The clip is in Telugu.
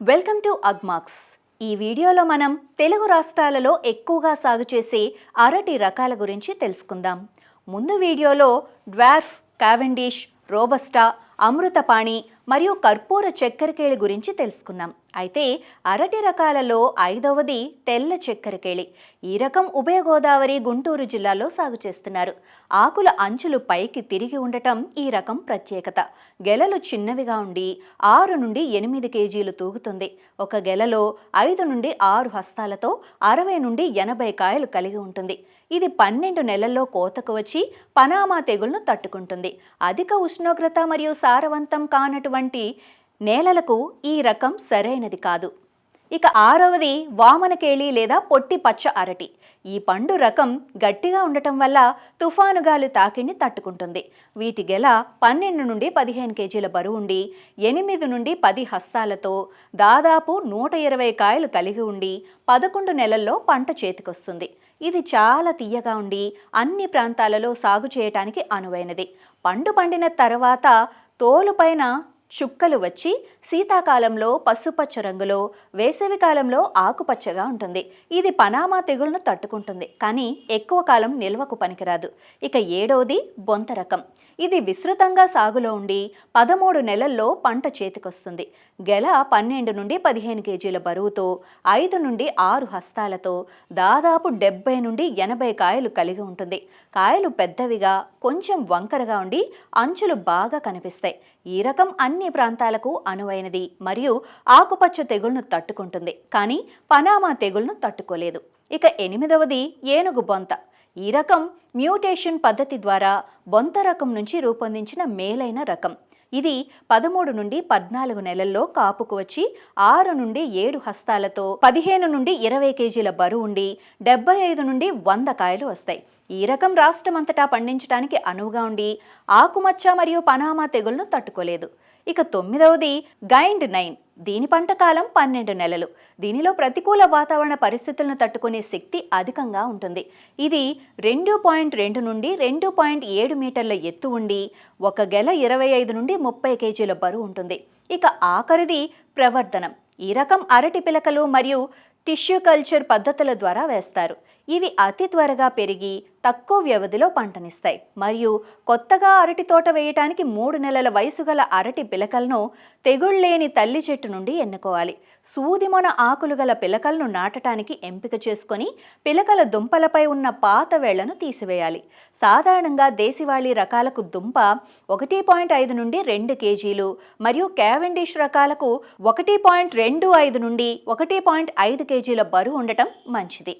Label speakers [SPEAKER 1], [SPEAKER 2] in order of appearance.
[SPEAKER 1] Welcome to Agmax. ఈ వీడియోలో మనం తెలుగు రాష్ట్రాలలో ఎక్కువగా సాగు చేసే అరటి రకాల గురించి తెలుసుకుందాం. ముందు వీడియోలో డ్వార్ఫ్ కావెండిష్ రోబస్టా అమృతపాణి మరియు కర్పూర చక్కెరకేళి గురించి తెలుసుకున్నాం. అయితే అరటి రకాలలో ఐదవది తెల్ల చక్కెరకేళి. ఈ రకం ఉభయ గోదావరి గుంటూరు జిల్లాలో సాగు చేస్తున్నారు. ఆకుల అంచులు పైకి తిరిగి ఉండటం ఈ రకం ప్రత్యేకత. గెలలు చిన్నవిగా ఉండి ఆరు నుండి ఎనిమిది కేజీలు తూగుతుంది. ఒక గెలలో ఐదు నుండి ఆరు హస్తాలతో అరవై నుండి ఎనభై కాయలు కలిగి ఉంటుంది. ఇది పన్నెండు నెలల్లో కోతకు వచ్చి పనామా తెగులను తట్టుకుంటుంది. అధిక ఉష్ణోగ్రత మరియు సారవంతం కానటువంటి వంటి నేలలకు ఈ రకం సరైనది కాదు. ఇక ఆరవది వామనకేళి లేదా పొట్టి పచ్చ అరటి. ఈ పండు రకం గట్టిగా ఉండటం వల్ల తుఫాను గాలి తాకిడిని తట్టుకుంటుంది. వీటి గెల పన్నెండు నుండి పదిహేను కేజీల బరువు ఉండి ఎనిమిది నుండి పది హస్తాలతో దాదాపు నూట ఇరవై కాయలు కలిగి ఉండి పదకొండు నెలల్లో పంట చేతికొస్తుంది. ఇది చాలా తీయగా ఉండి అన్ని ప్రాంతాలలో సాగు చేయటానికి అనువైనది. పండు పండిన తర్వాత తోలుపైన చుక్కలు వచ్చి శీతాకాలంలో పసుపచ్చ రంగులో వేసవి కాలంలో ఆకుపచ్చగా ఉంటుంది. ఇది పనామా తెగులను తట్టుకుంటుంది. కానీ ఎక్కువ కాలం నిల్వకు పనికిరాదు. ఇక ఏడవది బొంత రకం. ఇది విస్తృతంగా సాగులో ఉండి పదమూడు నెలల్లో పంట చేతికొస్తుంది. గెల పన్నెండు నుండి పదిహేను కేజీల బరువుతో ఐదు నుండి ఆరు హస్తాలతో దాదాపు డెబ్బై నుండి ఎనభై కాయలు కలిగి ఉంటుంది. కాయలు పెద్దవిగా కొంచెం వంకరగా ఉండి అంచులు బాగా కనిపిస్తాయి. ఈ రకం అన్ని ప్రాంతాలకు అనువైనది మరియు ఆకుపచ్చ తెగుళ్ను తట్టుకుంటుంది. కానీ పనామా తెగుళ్ను తట్టుకోలేదు. ఇక ఎనిమిదవది ఏనుగు బొంత. ఈ రకం మ్యూటేషన్ పద్ధతి ద్వారా బొంత రకం నుంచి రూపొందించిన మేలైన రకం. ఇది పదమూడు నుండి పద్నాలుగు నెలల్లో కాపుకు వచ్చి ఆరు నుండి ఏడు హస్తాలతో పదిహేను నుండి ఇరవై కేజీల బరువు ఉండి డెబ్బై ఐదు నుండి వంద కాయలు వస్తాయి. ఈ రకం రాష్ట్రమంతటా పండించడానికి అనువుగా ఉండి ఆకుమచ్చ మరియు పనామా తెగులను తట్టుకోలేదు. ఇక తొమ్మిదవది గైండ్ నైన్. దీని పంట కాలం పన్నెండు నెలలు. దీనిలో ప్రతికూల వాతావరణ పరిస్థితులను తట్టుకునే శక్తి అధికంగా ఉంటుంది. ఇది రెండు పాయింట్ రెండు నుండి రెండు పాయింట్ ఏడు మీటర్ల ఎత్తు ఉండి ఒక గెల ఇరవై ఐదు నుండి ముప్పై కేజీల బరువు ఉంటుంది. ఇక ఆఖరిది ప్రవర్ధనం. ఈ రకం అరటి పిలకలు మరియు టిష్యూ కల్చర్ పద్ధతుల ద్వారా వేస్తారు. ఇవి అతి త్వరగా పెరిగి తక్కువ వ్యవధిలో పంటనిస్తాయి. మరియు కొత్తగా అరటి తోట వేయటానికి మూడు నెలల వయసు గల అరటి పిలకలను తెగుళ్ళేని తల్లి చెట్టు నుండి ఎన్నుకోవాలి. సూదిమొన ఆకులు గల పిలకలను నాటటానికి ఎంపిక చేసుకొని పిలకల దుంపలపై ఉన్న పాత వేళ్ళను తీసివేయాలి. సాధారణంగా దేశవాళీ రకాలకు దుంప ఒకటి పాయింట్ ఐదు నుండి రెండు కేజీలు మరియు క్యావెండిష్ రకాలకు ఒకటి పాయింట్ రెండు ఐదు నుండి ఒకటి పాయింట్ ఐదు కేజీల బరువు ఉండటం మంచిది.